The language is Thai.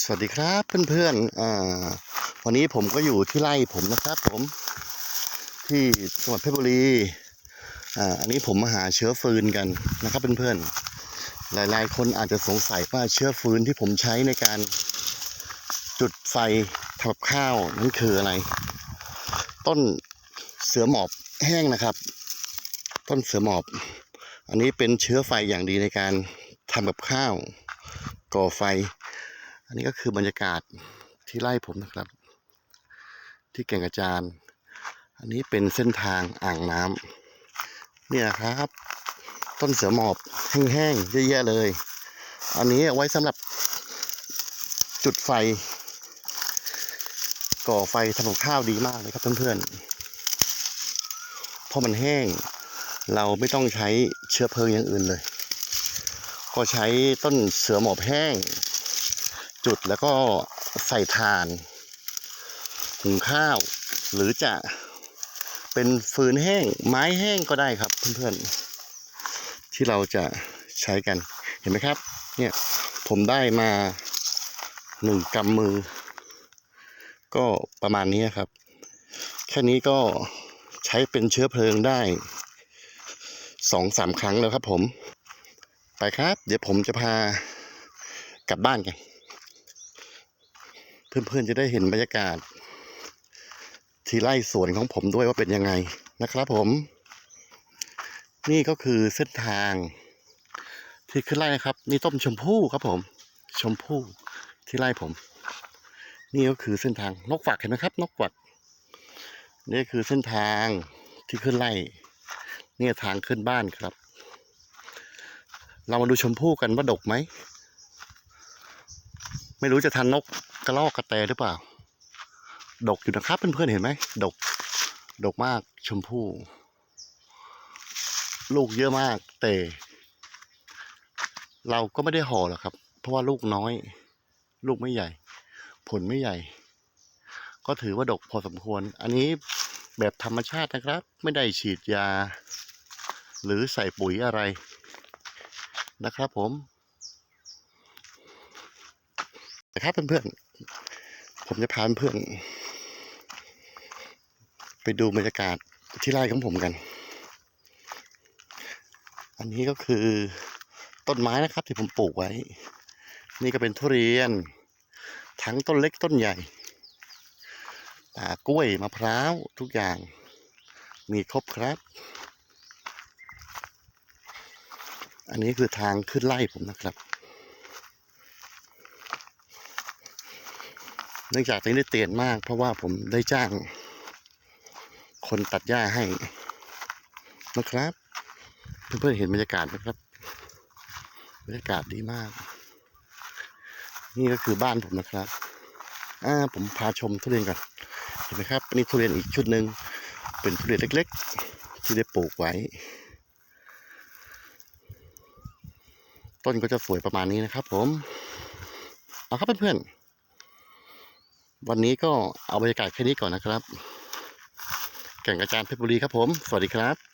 สวัสดีครับเพื่อนๆอ่าวันนี้ผมก็อยู่ที่ไร่ผมนะครับผม ที่จังหวัดเพชรบุรีอันนี้ผมมาหาเชื้อฟืนกันนะครับเพื่อนๆหลายๆ คนอาจจะสงสัยว่าเชื้อฟืนที่ผมใช้ในการจุดไฟทำกับข้าวนั่นคืออะไร ต้นเสือหมอบแห้งนะครับ ต้นเสือหมอบ อันนี้เป็นเชื้อไฟอย่างดีในการทำกับข้าวก่อไฟ อันนี้ก็คือบรรยากาศที่ไร่ผมนะครับ ที่แก่งกระจานอันนี้เป็นเส้นทางอ่างน้ำเนี่ยครับ ต้นเสือหมอบแห้งๆเยอะแยะเลย อันนี้ไว้สำหรับจุดไฟ ก่อไฟทำกับข้าวดีมากเลยครับเพื่อนๆเพราะมันแห้ง เราไม่ต้องใช้เชื้อเพลิงอย่างอื่นเลย ก็ใช้ต้นเสือหมอบแห้ง จุดแล้วก็ใส่ถ่านหุงข้าว หรือจะเป็นฟืนแห้งไม้แห้งก็ได้ครับเพื่อนๆ ที่เราจะใช้กันเห็นไหมครับ เนี่ยผมได้มาหนึ่งกำมือ ก็ประมาณนี้ครับ แค่นี้ก็ใช้เป็นเชื้อเพลิงได้สองสามครั้งแล้วครับผม ไปครับ เดี๋ยวผมจะพากลับบ้านกัน เพื่อนๆจะได้เห็นบรรยากาศ ที่ไร่สวนของผมด้วยว่าเป็นยังไงนะครับผม นี่ก็คือเส้นทาง ที่ขึ้นไร่นะครับ นี่ต้มชมพู่ครับผม ชมพู่ที่ไร่ผม นี่ก็คือเส้นทางนกฝักเห็นไหมครับ นกฝัก นี่คือเส้นทางที่ขึ้นไร่นี่ทางขึ้นบ้านครับ เรามาดูชมพู่กันว่าดกไหม ไม่รู้จะทันนก กระรอกกระแตหรือเปล่า ดกอยู่นะครับเพื่อนๆเห็นไหมดก ดกมากชมพู่ ลูกเยอะมากแต่เราก็ไม่ได้ห่อหรอกครับ เพราะว่าลูกน้อย ลูกไม่ใหญ่ ผลไม่ใหญ่ ก็ถือว่าดกพอสมควร อันนี้แบบธรรมชาตินะครับ ไม่ได้ฉีดยา หรือใส่ปุ๋ยอะไรนะครับผม นะครับเพื่อนๆ ผมจะพาเพื่อนไปดูบรรยากาศที่ไร่ของผมกัน อันนี้ก็คือต้นไม้นะครับที่ผมปลูกไว้ นี่ก็เป็นทุเรียน ทั้งต้นเล็กต้นใหญ่อ่ากล้วยมะพร้าวทุกอย่าง มีครบครับ อันนี้คือทางขึ้นไล่ผมนะครับ เนื่องจากตอนนี้ได้เตียนมาก เพราะว่าผมได้จ้าง คนตัดหญ้าให้นะครับ เพื่อนๆเห็นบรรยากาศไหมครับ บรรยากาศดีมาก นี่ก็คือบ้านผมนะครับอ่าผมพาชมทุเรียนก่อนเห็นไหมครับนนี้ทุเรียนอีกชุดหนึ่งเป็นทุเรียนเล็ก ๆ ที่ได้ปลูกไว้ ต้นก็จะสวยประมาณนี้นะครับ ผมเอาครับเพื่อนๆ วันนี้ก็เอาบรรยากาศแค่นี้ก่อนนะครับ แก่งกระจานเพชรบุรีครับผม สวัสดีครับ